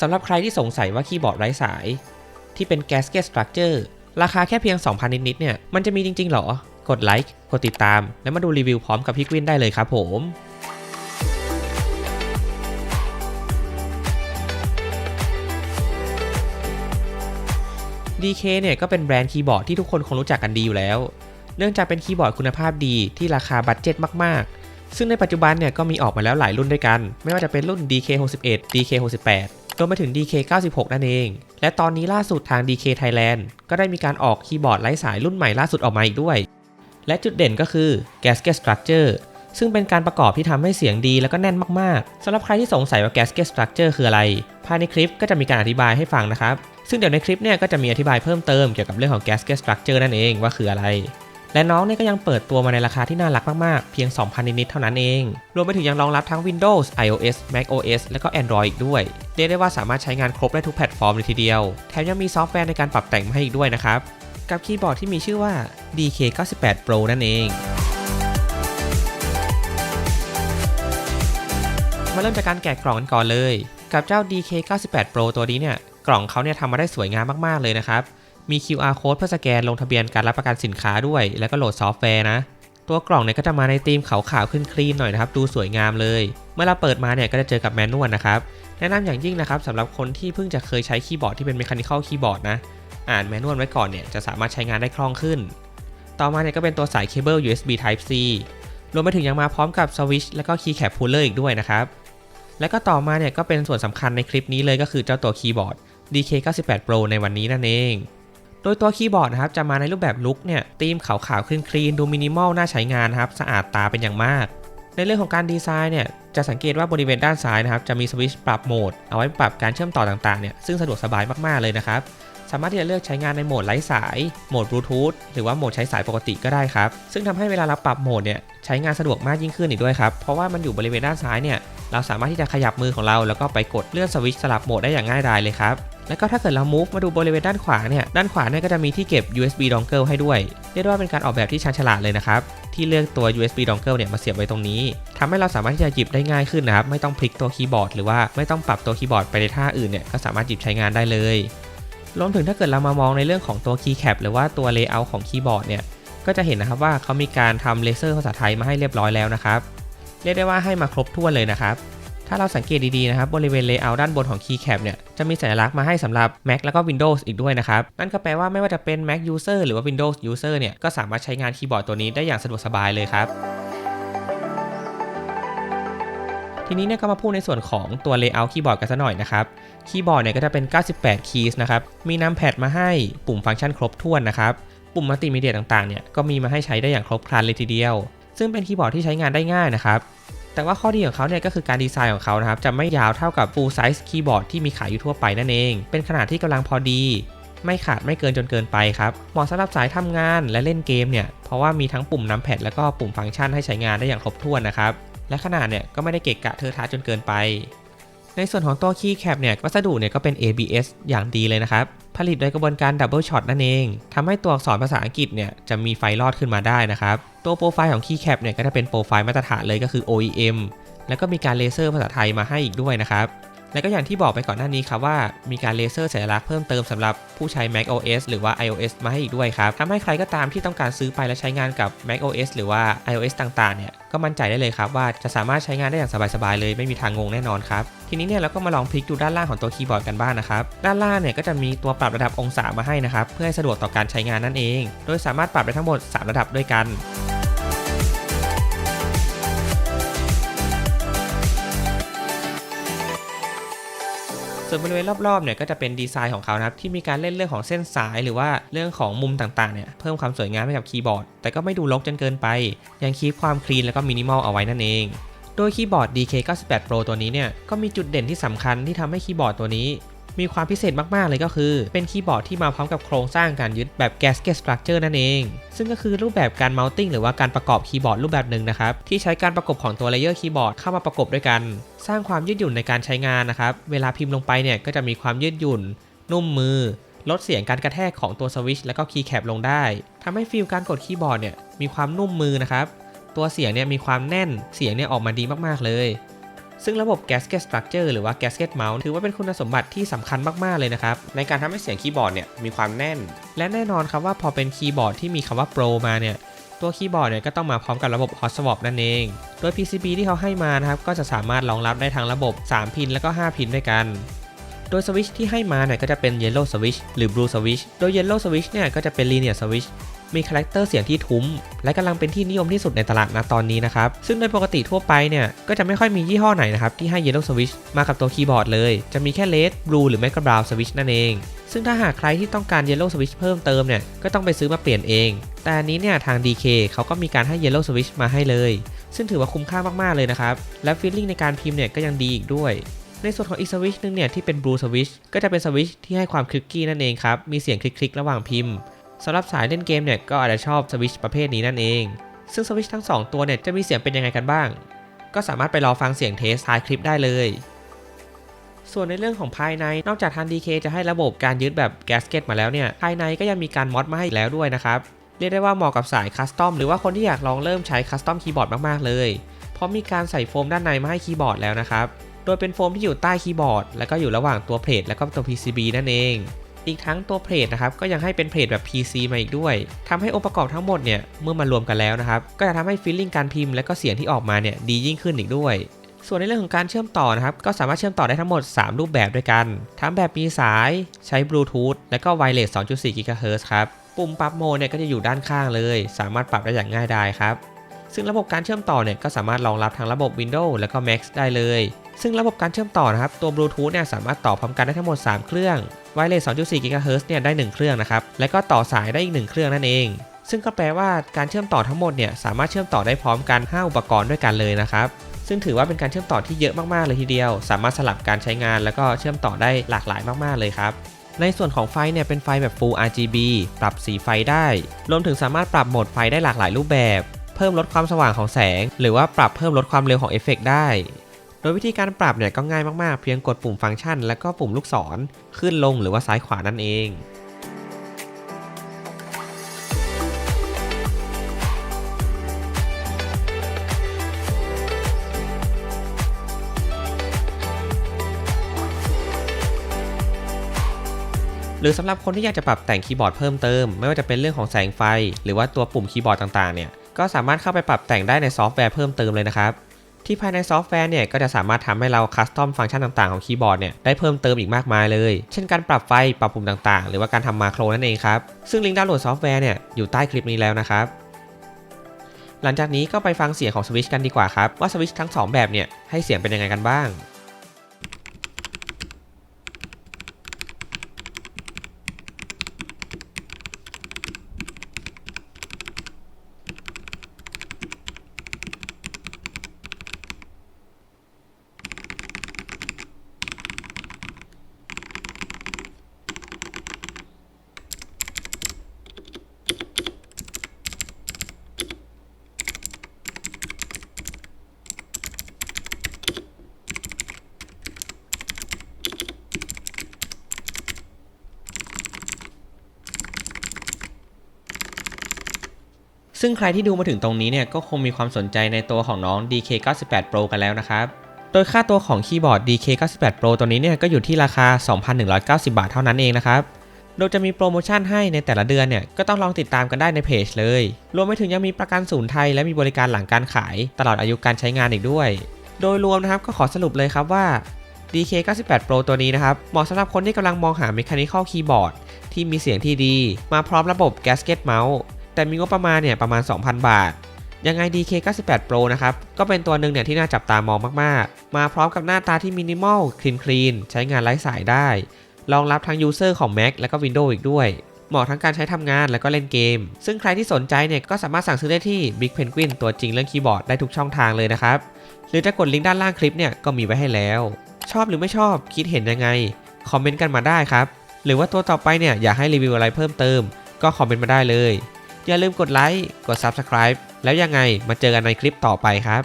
สำหรับใครที่สงสัยว่าคีย์บอร์ดไร้สาย ที่เป็น Gasket Structure ราคาแค่เพียง 2,000 นิดๆเนี่ย มันจะมีจริง ๆ หรอ กดไลค์ กดติดตาม แล้วมาดูรีวิวพร้อมกับพี่กวินได้เลยครับผม DK เนี่ยก็เป็นแบรนด์คีย์บอร์ดที่ทุกคนคงรู้จักกันดีอยู่แล้ว เนื่องจากเป็นคีย์บอร์ดคุณภาพดีที่ราคาบัตเจ็ตมากๆ ซึ่งในปัจจุบันเนี่ยก็มีออกมาแล้วหลายรุ่นด้วยกัน ไม่ว่าจะเป็นรุ่น DK61 DK68 รวมไปถึง DK96 นั่นเอง และตอนนี้ล่าสุดทาง DK Thailand ก็ได้มีการออกคีย์บอร์ดไร้สายรุ่นใหม่ล่าสุดออกมาอีกด้วย และจุดเด่นก็คือ Gasket Structure ซึ่งเป็นการประกอบที่ทำให้เสียงดีแล้วก็แน่นมาก ๆสำหรับใครที่สงสัยว่า Gasket Structure คืออะไร ภายในคลิปก็จะมีการอธิบายให้ฟังนะครับ ซึ่งเดี๋ยวในคลิปเนี่ยก็จะมีอธิบายเพิ่มเติมเกี่ยวกับเรื่องของ Gasket Structure นั่นเองว่าคืออะไร และน้องเนี่ยก็ยังเปิดตัวมาในราคาที่น่ารักมากๆ เพียง 2,000 นิดๆเท่านั้นเอง รวมไปถึงยังรองรับทั้ง Windows iOS macOS และก็ Android อีกด้วย เรียกได้ว่าสามารถใช้งานครบได้ทุกแพลตฟอร์มเลยทีเดียว แถมยังมีซอฟต์แวร์ในการปรับแต่งมาให้อีกด้วยนะครับ กับคีย์บอร์ดที่มีชื่อว่า DK98 Pro นั่นเองมาเริ่มจากการแกะกล่องกันก่อนเลย กับเจ้า DK98 Pro ตัวนี้เนี่ย กล่องเขาเนี่ยทำมาได้สวยงามมากๆเลยนะครับ มี QR code เพื่อสแกนลงทะเบียนการรับประกันสินค้าด้วย แล้วก็โหลดซอฟต์แวร์นะ ตัวกล่องเนี่ยก็จะมาในธีมขาวๆขึ้นคลีนหน่อยนะครับ ดูสวยงามเลย เมื่อเราเปิดมาเนี่ยก็จะเจอกับแมนนวลนะครับ แนะนำอย่างยิ่งนะครับสำหรับคนที่เพิ่งจะเคยใช้คีย์บอร์ดที่เป็น mechanical keyboard นะ อ่านแมนนวลไว้ก่อนเนี่ยจะสามารถใช้งานได้คล่องขึ้น ต่อมาเนี่ยก็เป็นตัวสายเคเบิล USB Type C รวมไปถึงยังมาพร้อมกับสวิชและก็คีย์แคปพูลเลอร์อีกด้วยนะครับและก็ต่อมาเนี่ยก็เป็นส่วนสำคัญในคลิปนี้เลยก็คือเจ้าตัวคีย์บอร์ด DK98 Pro ในวันนี้นั่นเอง โดยตัวคีย์บอร์ดนะครับจะมาในรูปแบบลุคเนี่ยธีมขาวๆคลีนๆดูมินิมอลน่าใช้งานนะครับสะอาดตาเป็นอย่างมาก ในเรื่องของการดีไซน์เนี่ยจะสังเกตว่าบริเวณด้านซ้ายนะครับจะมีสวิตช์ปรับโหมดเอาไว้ปรับการเชื่อมต่อต่างๆเนี่ยซึ่งสะดวกสบายมากๆเลยนะครับสามารถที่จะเลือกใช้งานในโหมดไร้สาย โหมดบลูทูธ หรือว่าโหมดใช้สายปกติก็ได้ครับ ซึ่งทำให้เวลาเราปรับโหมดเนี่ยใช้งานสะดวกมากยิ่งขึ้นอีกด้วยครับ เพราะว่ามันอยู่บริเวณด้านซ้ายเนี่ย เราสามารถที่จะขยับมือของเราแล้วก็ไปกดเลื่อนสวิตช์สลับโหมดได้อย่างง่ายดายเลยครับแล้วก็ถ้าเกิดเรา move มาดูบริเวณด้านขวาเนี่ย ด้านขวาเนี่ยก็จะมีที่เก็บ USB dongle ให้ด้วย เรียกได้ว่าเป็นการออกแบบที่ชาญฉลาดเลยนะครับ ที่เลือกตัว USB dongle เนี่ยมาเสียบไว้ตรงนี้ทำให้เราสามารถที่จะหยิบได้ง่ายขึ้นนะครับ ไม่ต้องพลิกตัวคีย์บอร์ดหรือว่าไม่ต้องปรับตัวคีย์บอร์ดไปในท่าอื่นเนี่ย ก็สามารถหยิบใช้งานได้เลย รวมถึงถ้าเกิดเรามามองในเรื่องของตัวคีย์แคปหรือว่าตัว layout ของคีย์บอร์ดเนี่ย ก็จะเห็นนะครับว่าเขามีการทำเลเซอร์ภาษาไทยมาให้เรียบร้อยแล้วนะครับ เรียกได้ว่าให้มาครบถ้วนเลยนะครับ ถ้าเราสังเกตดีๆนะครับบริเวณ layout ด้านบนของ keycap เนี่ยจะมีสัญลักษณ์มาให้สำหรับ Mac แล้วก็ Windows อีกด้วยนะครับ นั่นก็แปลว่าไม่ว่าจะเป็น Mac user หรือว่า Windows user เนี่ยก็สามารถใช้งานคีย์บอร์ดตัวนี้ได้อย่างสะดวกสบายเลยครับทีนี้เนี่ยก็มาพูดในส่วนของตัว layout คีย์บอร์ดกันสัหน่อยนะครับ คีย์บอร์ดเนี่ยก็จะเป็น 98 keys นะครับ มีนำแพดมาให้ปุ่มฟังก์ชันครบถ้วนนะครับ ปุ่มมัลติมีเดียต่างๆ เนี่ยก็มีมาให้ใช้ได้อย่างครบครันเลยทีเดียว ซึ่งเป็นคีย์บอร์ดที่ใช้งานได้ง่ายนะครับ แต่ว่าข้อดีของเขาเนี่ยก็คือการดีไซน์ของเขานะครับ จะไม่ยาวเท่ากับ full size คีย์บอร์ดที่มีขายอยู่ทั่วไปนั่นเอง เป็นขนาดที่กำลังพอดี ไม่ขาดไม่เกินจนเกินไปครับ เหมาะสำหรับสายทำงานและเล่นเกมเนี่ย เพราะว่ามีทั้งปุ่มนำแพดแล้วก็ปุ่มฟังก์ชันให้ใช้งานได้อย่างครบถ้วนนะครับ และขนาดเนี่ยก็ไม่ได้เกะกะเทอะทะจนเกินไป ในส่วนของตัวคีย์แคปเนี่ยวัสดุเนี่ยก็เป็น ABS อย่างดีเลยนะครับ ผลิตโดยกระบวนการดับเบิลช็อตนั่นเองทำให้ตัวอักษรภาษาอังกฤษเนี่ยจะมีไฟลอดขึ้นมาได้นะครับ ตัวโปรไฟล์ของคีย์แคปเนี่ยก็จะเป็นโปรไฟล์มาตรฐานเลยก็คือ OEM แล้วก็มีการเลเซอร์ภาษาไทยมาให้อีกด้วยนะครับ และก็อย่างที่บอกไปก่อนหน้านี้ครับว่ามีการเลเซอร์สัญลักษณ์เพิ่มเติมสำหรับผู้ใช้ Mac OS หรือว่า iOS มาให้อีกด้วยครับทำให้ใครก็ตามที่ต้องการซื้อไปและใช้งานกับ Mac OS หรือว่า iOS ต่างๆ เนี่ยก็มั่นใจได้เลยครับว่าจะสามารถใช้งานได้อย่างสบายๆ เลยไม่มีทางงงแน่นอนครับ ทีนี้เนี่ยเราก็มาลองพลิกดูด้านล่างของตัวคีย์บอร์ดกันบ้างนะครับ ด้านล่างเนี่ยก็จะมีตัวปรับระดับองศามาให้นะครับ เพื่อให้สะดวกต่อการใช้งานนั่นเอง โดยสามารถปรับได้ทั้งหมด 3 ระดับด้วยกัน ส่วนบริเวณรอบๆเนี่ยก็จะเป็นดีไซน์ของเขานะครับที่มีการเล่นเรื่องของเส้นสายหรือว่าเรื่องของมุมต่างๆเนี่ยเพิ่มความสวยงามให้กับคีย์บอร์ด แต่ก็ไม่ดูรกจนเกินไป ยังคีบความคลีนแล้วก็มินิมอลเอาไว้นั่นเองโดยคีย์บอร์ด DK98 Pro ตัวนี้เนี่ยก็มีจุดเด่นที่สำคัญที่ทำให้คีย์บอร์ดตัวนี้ มีความพิเศษมาก ๆ เลยก็คือ เป็นคีย์บอร์ดที่มาพร้อมกับโครงสร้างการยึดแบบ gasket structure นั่นเอง ซึ่งก็คือรูปแบบการ mounting หรือว่าการประกอบคีย์บอร์ดรูปแบบหนึ่งนะครับ ที่ใช้การประกบของตัวเลเยอร์คีย์บอร์ดเข้ามาประกบด้วยกัน สร้างความยืดหยุ่นในการใช้งานนะครับ เวลาพิมพ์ลงไปเนี่ยก็จะมีความยืดหยุ่น นุ่มมือ ลดเสียงการกระแทกของตัวสวิชและก็คีย์แคปลงได้ทำให้ฟีลการกดคีย์บอร์ดเนี่ยมีความนุ่มมือนะครับ ตัวเสียงเนี่ยมีความแน่น เสียงเนี่ยออกมาดีมากๆเลย ซึ่งระบบ Gasket Structure หรือว่า Gasket Mount ถือว่าเป็นคุณสมบัติที่สำคัญมาก ๆ เลยนะครับ ในการทำให้เสียงคีย์บอร์ดเนี่ยมีความแน่น และแน่นอนครับว่าพอเป็นคีย์บอร์ดที่มีคำว่า Pro มาเนี่ยตัวคีย์บอร์ดเนี่ยก็ต้องมาพร้อมกับระบบ Hot Swap นั่นเอง โดย PCB ที่เขาให้มานะครับก็จะสามารถรองรับได้ทั้งระบบ 3 พินแล้วก็ 5 พินด้วยกันโดยสวิตช์ที่ให้มาเนี่ยก็จะเป็น Yellow Switch หรือ Blue Switch โดย Yellow Switch เนี่ยก็จะเป็น Linear Switch มีคาแรคเตอร์เสียงที่ทุ้ม และกำลังเป็นที่นิยมที่สุดในตลาดณตอนนี้นะครับ ซึ่งโดยปกติทั่วไปเนี่ย ก็จะไม่ค่อยมียี่ห้อไหนนะครับ ที่ให้ Yellow Switch มากับตัวคีย์บอร์ดเลย จะมีแค่ Red Blue หรือไม่ก็ Brown Switch นั่นเอง ซึ่งถ้าหากใครที่ต้องการ Yellow Switch เพิ่มเติมเนี่ย ก็ต้องไปซื้อมาเปลี่ยนเอง แต่อันนี้เนี่ยทาง DK เขาก็มีการให้ Yellow Switch มาให้เลย ซึ่งถือว่าคุ้มค่ามากๆเลยนะครับ และฟีลลิ่งในการพิมพ์เนี่ยก็ยังดีอีกด้วยในส่วนของอีกสวิชนึงเนี่ยที่เป็น Blue Switch ก็จะเป็นสวิชที่ให้ความคลิกกี้นั่นเองครับ มีเสียงคลิกๆ ระหว่างพิมพ์ สำหรับสายเล่นเกมเนี่ยก็อาจจะชอบสวิชประเภทนี้นั่นเอง ซึ่งสวิชทั้ง 2 ตัวเนี่ยจะมีเสียงเป็นยังไงกันบ้าง ก็สามารถไปรอฟังเสียงเทสท้ายคลิปได้เลย ส่วนในเรื่องของภายในนอกจากทาง DK จะให้ระบบการยึดแบบแกสเกตมาแล้วเนี่ยภายในก็ยังมีการมอดมาให้อีกแล้วด้วยนะครับเรียกได้ว่าเหมาะกับสายคัสตอมหรือว่าคนที่อยากลองเริ่มใช้คัสตอมคีย์บอร์ดมากๆเลยเพราะมีการใส่โฟมด้านในมาให้คีย์บอร์ดแล้วนะครับโดยเป็นโฟมที่อยู่ใต้คีย์บอร์ด แล้วก็อยู่ระหว่างตัวเพลทและก็ตัว PCB นั่นเอง อีกทั้งตัวเพลทนะครับก็ยังให้เป็นเพลทแบบ PC มาอีกด้วยทำให้องค์ประกอบทั้งหมดเนี่ยเมื่อมารวมกันแล้วนะครับก็จะทำให้ฟีลลิ่งการพิมพ์และก็เสียงที่ออกมาเนี่ยดียิ่งขึ้นอีกด้วยส่วนในเรื่องของการเชื่อมต่อนะครับ ก็สามารถเชื่อมต่อได้ทั้งหมด 3 รูปแบบด้วยกัน ทั้งแบบมีสาย ใช้บลูทูธและก็ไวเลส 2.4 GHz ครับ ปุ่มปรับโหมดเนี่ยก็จะอยู่ด้านข้างเลย สามารถปรับได้อย่างง่ายดายครับ ซึ่งระบบการเชื่อมต่อเนี่ยก็สามารถรองรับทั้งระบบ Windows และก็ Mac ได้เลย ซึ่งระบบการเชื่อมต่อนะครับ ตัว Bluetooth เนี่ยสามารถต่อพร้อมกันได้ทั้งหมด 3 เครื่อง Wireless 2.4 GHz เนี่ยได้ 1 เครื่องนะครับ และก็ต่อสายได้อีก 1 เครื่องนั่นเอง ซึ่งก็แปลว่าการเชื่อมต่อทั้งหมดเนี่ยสามารถเชื่อมต่อได้พร้อมกัน 5 อุปกรณ์ด้วยกันเลยนะครับ ซึ่งถือว่าเป็นการเชื่อมต่อที่เยอะมากๆเลยทีเดียว สามารถสลับการใช้งาน แล้วก็เชื่อมต่อได้หลากหลายมากๆเลยครับ ในส่วนของไฟเนี่ยเป็นไฟแบบ Full RGB ปรับสีไฟได้ รวมถึงสามารถปรับโหมดไฟได้หลากหลายรูปแบบ เพิ่มลดความสว่างของแสง หรือว่าปรับเพิ่มลดความเร็วของเอฟเฟกได้ โดยวิธีการปรับเนี่ยก็ง่ายมากๆ เพียงกดปุ่มฟังก์ชัน และก็ปุ่มลูกศร ขึ้นลงหรือว่าซ้ายขวานั่นเองหรือสำหรับคนที่อยากจะปรับแต่งคีย์บอร์ดเพิ่มเติม ไม่ว่าจะเป็นเรื่องของแสงไฟ หรือว่าตัวปุ่มคีย์บอร์ดต่างๆเนี่ยก็สามารถเข้าไปปรับแต่งได้ในซอฟต์แวร์เพิ่มเติมเลยนะครับ ที่ภายในซอฟต์แวร์เนี่ยก็จะสามารถทำให้เราคัสตอมฟังก์ชันต่างๆของคีย์บอร์ดเนี่ยได้เพิ่มเติมอีกมากมายเลย เช่นการปรับไฟ ปรับปุ่มต่างๆ หรือว่าการทำมาโครนั่นเองครับ ซึ่งลิงก์ดาวน์โหลดซอฟต์แวร์เนี่ยอยู่ใต้คลิปนี้แล้วนะครับ หลังจากนี้ก็ไปฟังเสียงของสวิชกันดีกว่าครับว่าสวิชทั้งสองแบบเนี่ยให้เสียงเป็นยังไงกันบ้าง ซึ่งใครที่ดูมาถึงตรงนี้เนี่ยก็คงมีความสนใจในตัวของน้อง DK98 Pro กันแล้วนะครับ โดยค่าตัวของคีย์บอร์ด DK98 Pro ตัวนี้เนี่ยก็อยู่ที่ราคา 2,190 บาทเท่านั้นเองนะครับ โดยจะมีโปรโมชั่นให้ในแต่ละเดือนเนี่ยก็ต้องลองติดตามกันได้ในเพจเลย รวมไปถึงยังมีประกันศูนย์ไทย และมีบริการหลังการขาย ตลอดอายุการใช้งานอีกด้วย โดยรวมนะครับก็ขอสรุปเลยครับว่า DK98 Pro ตัวนี้นะครับ เหมาะสำหรับคนที่กำลังมองหา Mechanical Keyboard ที่มีเสียงที่ดี มาพร้อมระบบ Gasket Mouse แต่มีงบประมาณเนี่ยประมาณ 2,000 บาท ยังไง DK98 Pro นะครับ ก็เป็นตัวหนึ่งเนี่ยที่น่าจับตามองมากๆ มาพร้อมกับหน้าตาที่มินิมอลคลีนคลีนใช้งานไร้สายได้ รองรับทั้งยูเซอร์ของ Mac และก็ Windows อีกด้วย เหมาะทั้งการใช้ทำงานและก็เล่นเกม ซึ่งใครที่สนใจเนี่ยก็สามารถสั่งซื้อได้ที่ Big Penguin ตัวจริงเรื่องคีย์บอร์ดได้ทุกช่องทางเลยนะครับ หรือจะกดลิงก์ด้านล่างคลิปเนี่ยก็มีไว้ให้แล้ว ชอบหรือไม่ชอบคิดเห็นยังไงคอมเมนต์กันมาได้ครับหรือว่าตัวต่อไปเนี่ยอยากให้รีวิวอะไรเพิ่มเติมก็คอมเมนต์มาได้เลย อย่าลืมกดไลค์ กด Subscribe แล้วยังไงมาเจอกันในคลิปต่อไปครับ